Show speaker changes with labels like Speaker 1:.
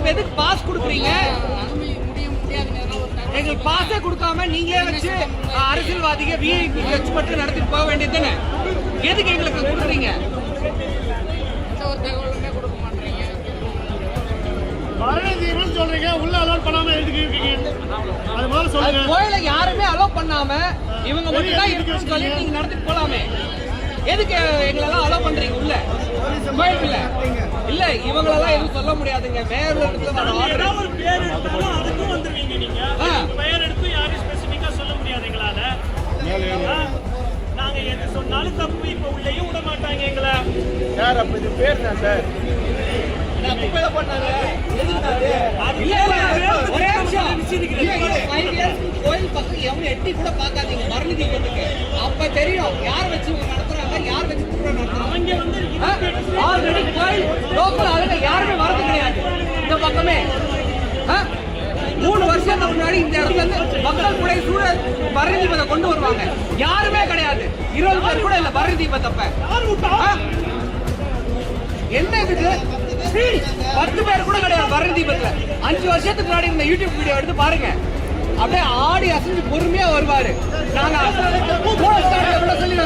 Speaker 1: அப்ப எதுக்கு பாஸ் கொடுக்குறீங்க? எங்களுக்கு பாஸே கொடுக்காம நீங்களே வச்சு அரசியல்வாதிக விஐபி வச்சு மட்டும் நடத்திட்டு போக வேண்டியது தானே? எதுக்கு எங்களுக்கு கொடுக்குறீங்க?
Speaker 2: பழனிதீபம் சொல்றீங்க. உள்ள அலோட் பண்ணாம இருக்கீங்க. அது
Speaker 1: அது
Speaker 2: சொல்லுங்க.
Speaker 1: கோயில யாருமே அலோவ் பண்ணாம இவங்க மட்டும் தான் இருக்கணும்னு சொல்லி நீங்க நடத்திட்டு போலாமே. எதுக்கு எங்களெல்லாம் அலோவ் பண்றீங்க உள்ள? சொல்ல முடியாதுங்க.
Speaker 3: ஏதாவது ஒரு பேர் எடுத்தாலும் அதுக்கும் வந்துருவீங்க நீங்க. பெயர் எடுத்து யாரும் ஸ்பெசிபிக்கா சொல்ல முடியாது எங்களால? நாங்க எது சொன்னாலும் தப்பு. இப்ப உள்ளேயும் விட மாட்டாங்க எங்களை.
Speaker 2: சார் அப்ப இது பேர் தான் சார்?
Speaker 1: கோயில் பக்கம் எவனும் எட்டி கூட பார்க்காதீங்க. மரண தீபத்துக்கு அப்ப தெரியும் யார் வச்சு நடத்துறாங்க யார் வச்சு நடத்துறாங்க.
Speaker 3: அவங்க வந்து
Speaker 1: ஆல்ரெடி கோயில் லோக்கல் ஆளுங்க யாருமே வரது கிடையாது இந்த பக்கமே ஆ? மூணு வருஷத்துக்கு முன்னாடி இந்த இடத்துல இருந்து மக்கள் கூட சூழ பரணி தீபத்தை கொண்டு வருவாங்க. யாருமே கிடையாது. இருபது பேர் கூட இல்ல பரணி தீபத்தப்ப என்ன இது? பத்து பேர் கூட கிடையாது பரணி தீபத்துல அஞ்சு வருஷத்துக்கு முன்னாடி இந்த யூடியூப் வீடியோ எடுத்து பாருங்க. அப்படியே ஆடி அசைஞ்சு பொறுமையா வருவாரு. நாங்க போலீஸ் சொல்லி